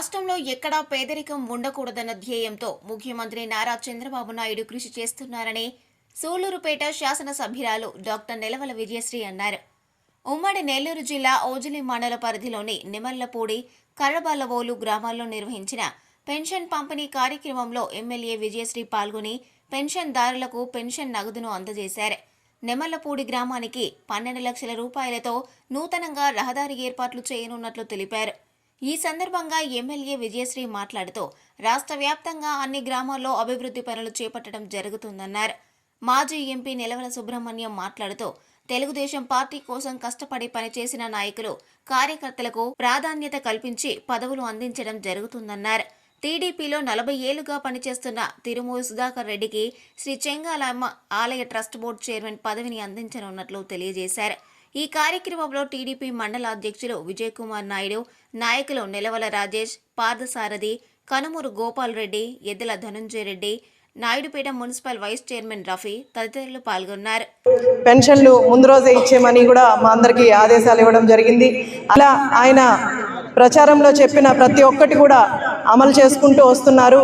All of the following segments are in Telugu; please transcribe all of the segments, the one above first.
రాష్ట్రంలో ఎక్కడా పేదరికం ఉండకూడదన్న ధ్యేయంతో ముఖ్యమంత్రి నారా చంద్రబాబు నాయుడు కృషి చేస్తున్నారని సూళ్ళూరుపేట శాసనసభ్యురాలు డాక్టర్ నెలవల విజయశ్రీ అన్నారు. ఉమ్మడి నెల్లూరు జిల్లా ఓజిలి మండల పరిధిలోని నిమల్లపూడి కర్రబాలవోలు గ్రామాల్లో నిర్వహించిన పెన్షన్ పంపిణీ కార్యక్రమంలో ఎమ్మెల్యే విజయశ్రీ పాల్గొని పెన్షన్దారులకు పెన్షన్ నగదును అందజేశారు. నెమల్లపూడి గ్రామానికి పన్నెండు లక్షల రూపాయలతో నూతనంగా రహదారి ఏర్పాట్లు చేయనున్నట్లు తెలిపారు. ఈ సందర్భంగా ఎమ్మెల్యే విజయశ్రీ మాట్లాడుతూ రాష్ట్ర వ్యాప్తంగా అన్ని గ్రామాల్లో అభివృద్ధి పనులు చేపట్టడం జరుగుతుందన్నారు. మాజీ ఎంపీ నిలవల సుబ్రహ్మణ్యం మాట్లాడుతూ తెలుగుదేశం పార్టీ కోసం కష్టపడి పనిచేసిన నాయకులు కార్యకర్తలకు ప్రాధాన్యత కల్పించి పదవులు అందించడం జరుగుతుందన్నారు. టీడీపీలో నలభై ఏళ్ళుగా పనిచేస్తున్న తిరుమూరు సుధాకర్ రెడ్డికి శ్రీ చెంగాలమ్మ ఆలయ ట్రస్ట్ బోర్డు చైర్మన్ పదవిని అందించనున్నట్లు తెలియజేశారు. ఈ కార్యక్రమంలో టీడీపీ మండల అధ్యక్షులు విజయ్ కుమార్ నాయుడు నాయకులు Nilavala Rajesh Parthasarathi Kanumuru Gopal Reddy Eddula Dhananjaya Reddy Naidupeta municipal vice chairman Rafi తదితరులు పాల్గొన్నారు. పెన్షన్లు ముందు రోజే ఇచ్చేమని కూడా మా అందరికీ ఆదేశాలు ఇవ్వడం జరిగింది. అలా ఆయన ప్రచారంలో చెప్పిన ప్రతి ఒక్కటి కూడా అమలు చేసుకుంటూ వస్తున్నారు.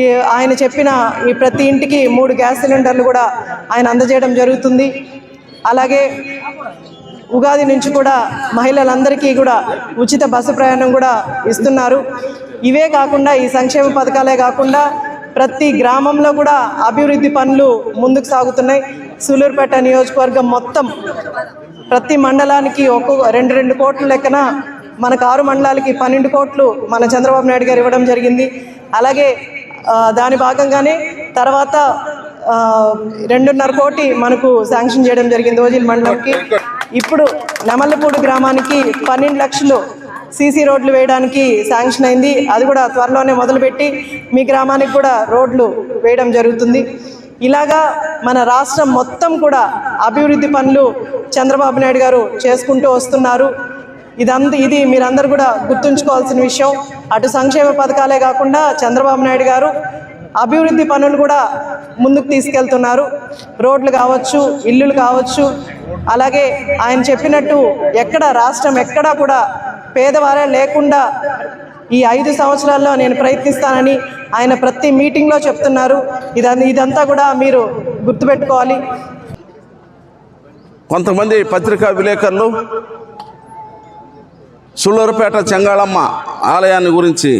ఈ ఆయన చెప్పిన ఈ ప్రతి ఇంటికి మూడు గ్యాస్ సిలిండర్లు కూడా ఆయన అందజేయడం జరుగుతుంది. అలాగే ఉగాది నుంచి కూడా మహిళలందరికీ కూడా ఉచిత బస్సు ప్రయాణం కూడా ఇస్తున్నారు. ఇవే కాకుండా ఈ సంక్షేమ పథకాలే కాకుండా ప్రతి గ్రామంలో కూడా అభివృద్ధి పనులు ముందుకు సాగుతున్నాయి. సూలూరుపేట నియోజకవర్గం మొత్తం ప్రతి మండలానికి ఒక్కొక్క రెండు రెండు కోట్ల లెక్కన మనకు ఆరు మండలాలకి పన్నెండు కోట్లు మన చంద్రబాబు నాయుడు గారు ఇవ్వడం జరిగింది. అలాగే దాని భాగంగానే తర్వాత రెండున్నర కోటి మనకు శాంక్షన్ చేయడం జరిగింది ఓజిల్ మండలంకి. ఇప్పుడు నమల్లపూడి గ్రామానికి పన్నెండు లక్షలు సీసీ రోడ్లు వేయడానికి శాంక్షన్ అయింది. అది కూడా త్వరలోనే మొదలుపెట్టి మీ గ్రామానికి కూడా రోడ్లు వేయడం జరుగుతుంది. ఇలాగా మన రాష్ట్రం మొత్తం కూడా అభివృద్ధి పనులు చంద్రబాబు నాయుడు గారు చేసుకుంటూ వస్తున్నారు. ఇదంత ఇది మీరందరూ కూడా గుర్తుంచుకోవాల్సిన విషయం. అటు సంక్షేమ పథకాలే కాకుండా చంద్రబాబు నాయుడు గారు అభివృద్ధి పనులు కూడా ముందుకు తీసుకెళ్తున్నారు. రోడ్లు కావచ్చు ఇల్లులు కావచ్చు. అలాగే ఆయన చెప్పినట్టు ఎక్కడ రాష్ట్రం ఎక్కడా కూడా పేదవారే లేకుండా ఈ ఐదు సంవత్సరాల్లో నేను ప్రయత్నిస్తానని ఆయన ప్రతి మీటింగ్లో చెప్తున్నారు. ఇదని ఇదంతా కూడా మీరు గుర్తుపెట్టుకోవాలి. కొంతమంది పత్రికా విలేకరులు సుళ్ళూరుపేట చెంగాళమ్మ ఆలయాన్ని గురించి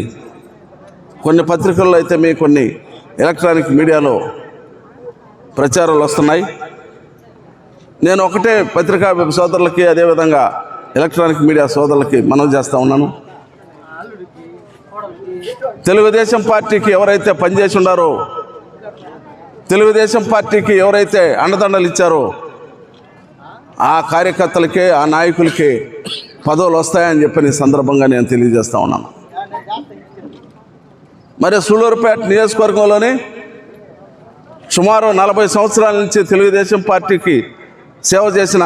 కొన్ని పత్రికల్లో అయితే మీ కొన్ని ఎలక్ట్రానిక్ మీడియాలో ప్రచారాలు వస్తున్నాయి. నేను ఒకటే పత్రికా సోదరులకి అదేవిధంగా ఎలక్ట్రానిక్ మీడియా సోదరులకి మనవి చేస్తూ ఉన్నాను. తెలుగుదేశం పార్టీకి ఎవరైతే పనిచేసి ఉన్నారో తెలుగుదేశం పార్టీకి ఎవరైతే అండదండలు ఇచ్చారో ఆ కార్యకర్తలకే ఆ నాయకులకే పదవులు వస్తాయని చెప్పిన సందర్భంగా నేను తెలియజేస్తా ఉన్నాను. మరి సూళూరుపేట నియోజకవర్గంలోని సుమారు నలభై సంవత్సరాల నుంచి తెలుగుదేశం పార్టీకి సేవ చేసిన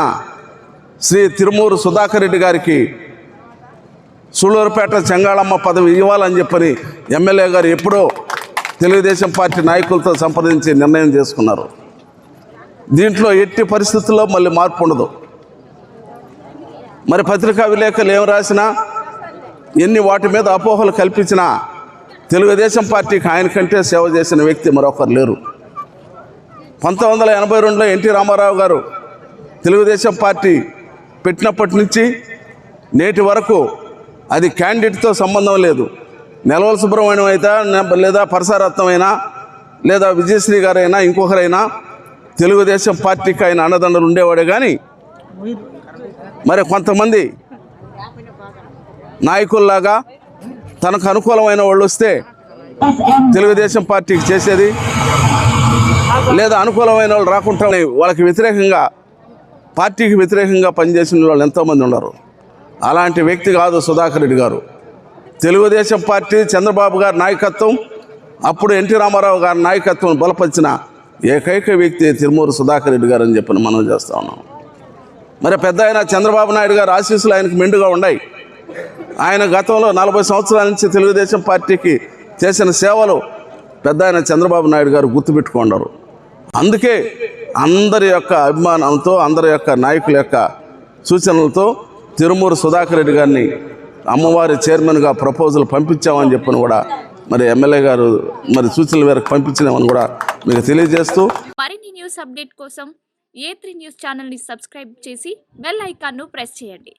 శ్రీ తిరుమూరు సుధాకర్ రెడ్డి గారికి సూళూరుపేట చెంగాళమ్మ పదవి ఇవ్వాలని చెప్పని ఎమ్మెల్యే గారు ఎప్పుడో తెలుగుదేశం పార్టీ నాయకులతో సంప్రదించి నిర్ణయం చేసుకున్నారు. దీంట్లో ఎట్టి పరిస్థితుల్లో మళ్ళీ మార్పు ఉండదు. మరి పత్రికా విలేకరులు ఏం రాసినా ఎన్ని వాటి మీద అపోహలు కల్పించినా తెలుగుదేశం పార్టీకి ఆయన కంటే సేవ చేసిన వ్యక్తి మరొకరు లేరు. పంతొమ్మిది వందల ఎనభై రెండులో ఎన్టీ రామారావు గారు తెలుగుదేశం పార్టీ పెట్టినప్పటి నుంచి నేటి వరకు అది క్యాండిడేట్తో సంబంధం లేదు. నెలవల సుబ్రహ్మణ్యం అయితే లేదా పరసారత్నమైనా లేదా విజయశ్రీ గారైనా ఇంకొకరైనా తెలుగుదేశం పార్టీకి ఆయన అన్నదండలు ఉండేవాడే కానీ మరి కొంతమంది నాయకుల్లాగా తనకు అనుకూలమైన వాళ్ళు వస్తే తెలుగుదేశం పార్టీకి చేసేది. లేదా అనుకూలమైన వాళ్ళు రాకుండా వాళ్ళకి వ్యతిరేకంగా పార్టీకి వ్యతిరేకంగా పనిచేసిన వాళ్ళు ఎంతోమంది ఉన్నారు. అలాంటి వ్యక్తి కాదు సుధాకర్ రెడ్డి గారు. తెలుగుదేశం పార్టీ చంద్రబాబు గారి నాయకత్వం అప్పుడు ఎన్టీ రామారావు గారి నాయకత్వం బలపరిచిన ఏకైక వ్యక్తి తిరుమూరు సుధాకర్ రెడ్డి గారు అని చెప్పి మనం చేస్తా ఉన్నాం. మరి పెద్ద ఆయన చంద్రబాబు నాయుడు గారు ఆశీస్సులు ఆయనకు మెండుగా ఉన్నాయి. ఆయన గతంలో నలభై సంవత్సరాల నుంచి తెలుగుదేశం పార్టీకి చేసిన సేవలు పెద్ద ఆయన చంద్రబాబు నాయుడు గారు గుర్తుపెట్టుకున్నారు. అందుకే అందరి యొక్క అభిమానంతో అందరి యొక్క నాయకుల యొక్క సూచనలతో తిరుమూరు సుధాకర్ రెడ్డి గారిని అమ్మవారి చైర్మన్గా ప్రపోజల్ పంపించామని చెప్పని కూడా మరి ఎమ్మెల్యే గారు మరి సూచనల మేరకు పంపించినామని కూడా మీకు తెలియజేస్తూ మరిన్ని న్యూస్ అప్డేట్ కోసం ఏ త్రీ న్యూస్ ఛానల్ని సబ్స్క్రైబ్ చేసి బెల్ ఐకాన్ను ప్రెస్ చేయండి.